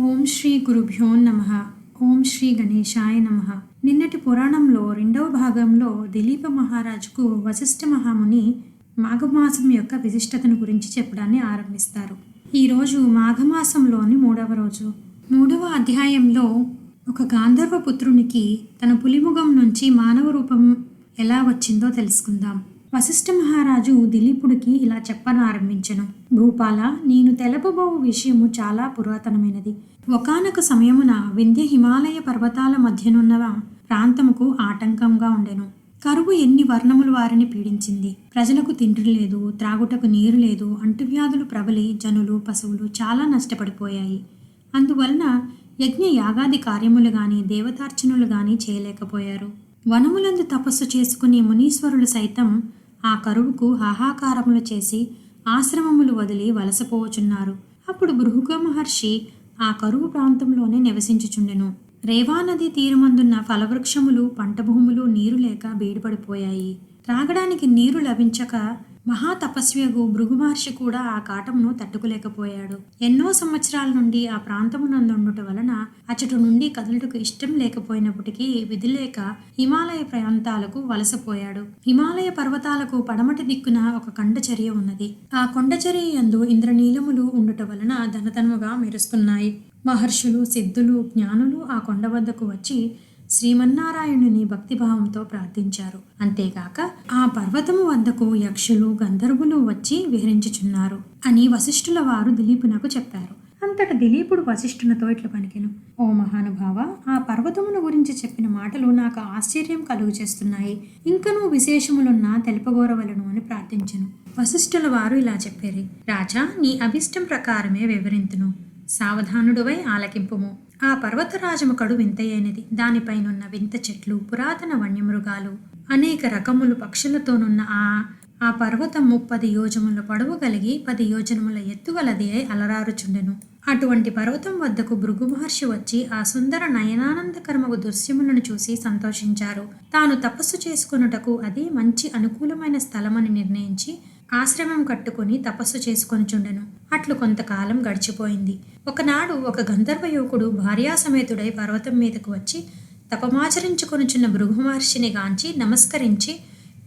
ఓం శ్రీ గురుభ్యో నమ. ఓం శ్రీ గణేశాయ నమ. నిన్నటి పురాణంలో రెండవ భాగంలో దిలీప మహారాజుకు వశిష్ఠ మహాముని మాఘమాసం యొక్క విశిష్టతను గురించి చెప్పడాన్ని ఆరంభిస్తారు. ఈరోజు మాఘమాసంలోని మూడవ రోజు. మూడవ అధ్యాయంలో ఒక గాంధర్వ పుత్రునికి తన పులిముఖం నుంచి మానవ రూపం ఎలా వచ్చిందో తెలుసుకుందాం. వశిష్ఠ మహారాజు దిలీపుడికి ఇలా చెప్పనారంభించెను. భూపాల నేను తెలపబోవు విషయము చాలా పురాతనమైనది. ఒకనొక సమయమున వింధ్య హిమాలయ పర్వతాల మధ్యనున్న ప్రాంతముకు ఆటంకంగా ఉండెను. కరువు ఎన్ని వర్ణములు వారిని పీడించింది. ప్రజలకు తిండి లేదు త్రాగుటకు నీరు లేదు అంటువ్యాధులు ప్రబలి జనులు పశువులు చాలా నష్టపడిపోయాయి. అందువలన యజ్ఞ యాగాది కార్యములు గాని దేవతార్చనలు గాని చేయలేకపోయారు. వనములందు తపస్సు చేసుకునే మునీశ్వరులు సైతం ఆ కరువుకు హాహాకారములు చేసి ఆశ్రమములు వదిలి వలసపోవచున్నారు. అప్పుడు బృహుగ మహర్షి ఆ కరువు ప్రాంతంలోనే నివసించుచుండెను. రేవానది తీరమందున్న ఫలవృక్షములు పంట భూములు నీరు లేక బీడుపడిపోయాయి. త్రాగడానికి నీరు లభించక మహాతపస్వియగు భృగుమహర్షి కూడా ఆ కాటమును తట్టుకోలేకపోయాడు. ఎన్నో సంవత్సరాల నుండి ఆ ప్రాంతమునందుండుట వలన అచటు నుండి కదులుటకు ఇష్టం లేకపోయినప్పటికీ విధిలేక హిమాలయ ప్రాంతాలకు వలసపోయాడు. హిమాలయ పర్వతాలకు పడమటి దిక్కున ఒక కొండచర్య ఉన్నది. ఆ కొండచర్య యందు ఇంద్రనీలములు ఉండుట వలన ధనధనముగా మెరుస్తున్నాయి. మహర్షులు సిద్ధులు జ్ఞానులు ఆ కొండ వద్దకు వచ్చి శ్రీమన్నారాయణుని భక్తిభావంతో ప్రార్థించారు. అంతేగాక ఆ పర్వతము వద్దకు యక్షులు గంధర్వులు వచ్చి విహరించుచున్నారు అని వశిష్ఠుల వారు దిలీపునకు చెప్పారు. అంతట దిలీపుడు వశిష్ఠునితో ఇట్లా పలికెను. ఓ మహానుభావ ఆ పర్వతమును గురించి చెప్పిన మాటలు నాకు ఆశ్చర్యం కలుగు చేస్తున్నాయి ఇంకనూ విశేషములున్నా తెలుపగోరవలను అని ప్రార్థించను. వశిష్ఠుల వారు ఇలా చెప్పారు రాజా నీ అభిష్టం ప్రకారమే వివరింతును. సావధానుడువై ఆలకింపుము. ఆ పర్వతరాజము కడు వింతయైనది. దానిపైనున్న వింత చెట్లు పురాతన వన్యమృగాలు అనేక రకములు పక్షులతోనున్న ఆ ఆ పర్వతం ముప్పది యోజముల పొడవు కలిగి పది యోజనముల ఎత్తుగలది అయి అలరారుచుండెను. అటువంటి పర్వతం వద్దకు భృగు మహర్షి వచ్చి ఆ సుందర నయనానందకరమగు దృశ్యములను చూసి సంతోషించారు. తాను తపస్సు చేసుకొనుటకు అది మంచి అనుకూలమైన స్థలమని నిర్ణయించి ఆశ్రమం కట్టుకుని తపస్సు చేసుకొనుచుండెను అట్లు కొంతకాలం గడిచిపోయింది. ఒకనాడు ఒక గంధర్వ యువకుడు భార్యాసమేతుడై పర్వతం మీదకు వచ్చి తపమాచరించుకొనుచున్న భృగు మహర్షిని గాంచి నమస్కరించి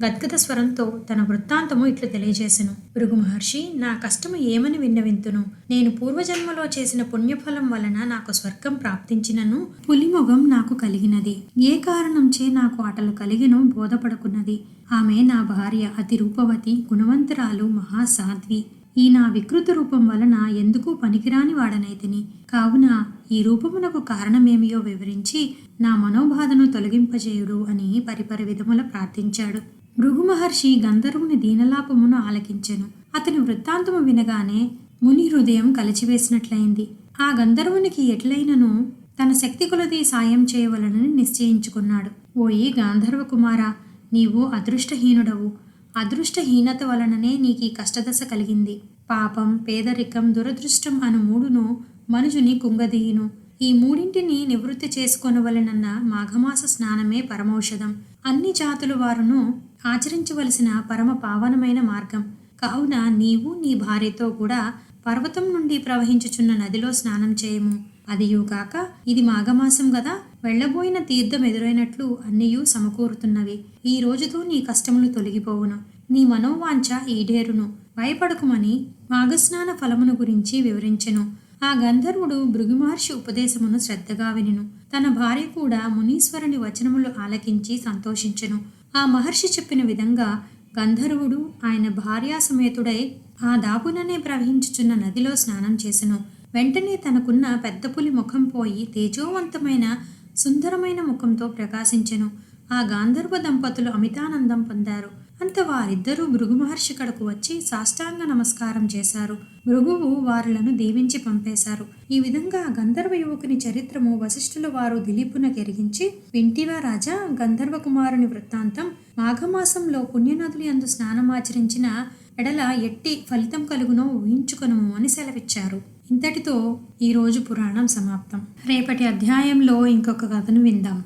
గద్గద స్వరంతో తన వృత్తాంతము ఇట్లు తెలియజేసెను. భృగు మహర్షి నా కష్టము ఏమని విన్నవింతును? నేను పూర్వజన్మలో చేసిన పుణ్యఫలం వలన నాకు స్వర్గం ప్రాప్తించినను? పులిమొగం నాకు కలిగినది. ఏ కారణంచే నాకు అటలు కలిగినో బోధపడుకున్నది? ఆమె నా భార్య అతి రూపవతి గుణవంతురాలు మహాసాధ్వి. ఈ నా వికృత రూపం వలన ఎందుకు పనికిరాని వాడనైతిని? కావున ఈ రూపమునకు కారణమేమియో వివరించి నా మనోబాధను తొలగింపజేయుడు అని పరిపరి విధముల ప్రార్థించాడు. భృగు మహర్షి గంధర్వుని దీనలాపమును ఆలకించెను. అతని వృత్తాంతము వినగానే ముని హృదయం కలిచివేసినట్లయింది. ఆ గంధర్వునికి ఎట్లయినను? తన శక్తి కొలది సాయం చేయవలనని నిశ్చయించుకున్నాడు. ఓయి గాంధర్వ కుమారా నీవు అదృష్టహీనుడవు. అదృష్టహీనత వలననే నీకు ఈ కష్టదశ కలిగింది. పాపం పేదరికం దురదృష్టం అను మూడును మనుజుని కుంగదీయును. ఈ మూడింటిని నివృత్తి చేసుకొనవలనన్న మాఘమాస స్నానమే పరమౌషధం. అన్ని జాతుల వారును ఆచరించవలసిన పరమ పావనమైన మార్గం. కావున నీవు నీ భార్యతో కూడా పర్వతం నుండి ప్రవహించుచున్న నదిలో స్నానం చేయము. అదియుగాక ఇది మాఘమాసం గదా? వెళ్ళబోయిన తీర్థం ఎదురైనట్లు అన్నియు సమకూరుతున్నవి. ఈ రోజుతో నీ కష్టములు తొలగిపోవును. నీ మనోవాంఛ ఈడేరును. భయపడకుమని మాఘస్నాన ఫలమును గురించి వివరించెను. ఆ గంధర్వుడు భృగు మహర్షి ఉపదేశమును శ్రద్ధగా వినిను. తన భార్య కూడా మునీశ్వరుని వచనములు ఆలకించి సంతోషించెను. ఆ మహర్షి చెప్పిన విధంగా గంధర్వుడు ఆయన భార్యా సమేతుడై ఆ దాపుననే ప్రవహించుచున్న నదిలో స్నానం చేసెను. వెంటనే తనకున్న పెద్ద పులి ముఖం పోయి తేజోవంతమైన సుందరమైన ముఖంతో ప్రకాశించెను. ఆ గాంధర్వ దంపతులు అమితానందం పొందారు. అంత వారిద్దరూ భృగు మహర్షి కడకు వచ్చి సాష్టాంగ నమస్కారం చేశారు. భృగువు వారులను దీవించి పంపేశారు. ఈ విధంగా గంధర్వ యువకుని చరిత్రము వశిష్ఠుల వారు దిలీపున కెరిగించి వింటివా రాజా గంధర్వ కుమారుని వృత్తాంతం మాఘమాసంలో పుణ్యనదులు అందు స్నానమాచరించిన ఎడల ఎట్టి ఫలితం కలుగునో ఊహించుకొనము అని సెలవిచ్చారు. ఇంతటితో ఈరోజు పురాణం సమాప్తం. రేపటి అధ్యాయంలో ఇంకొక కథను విందాం.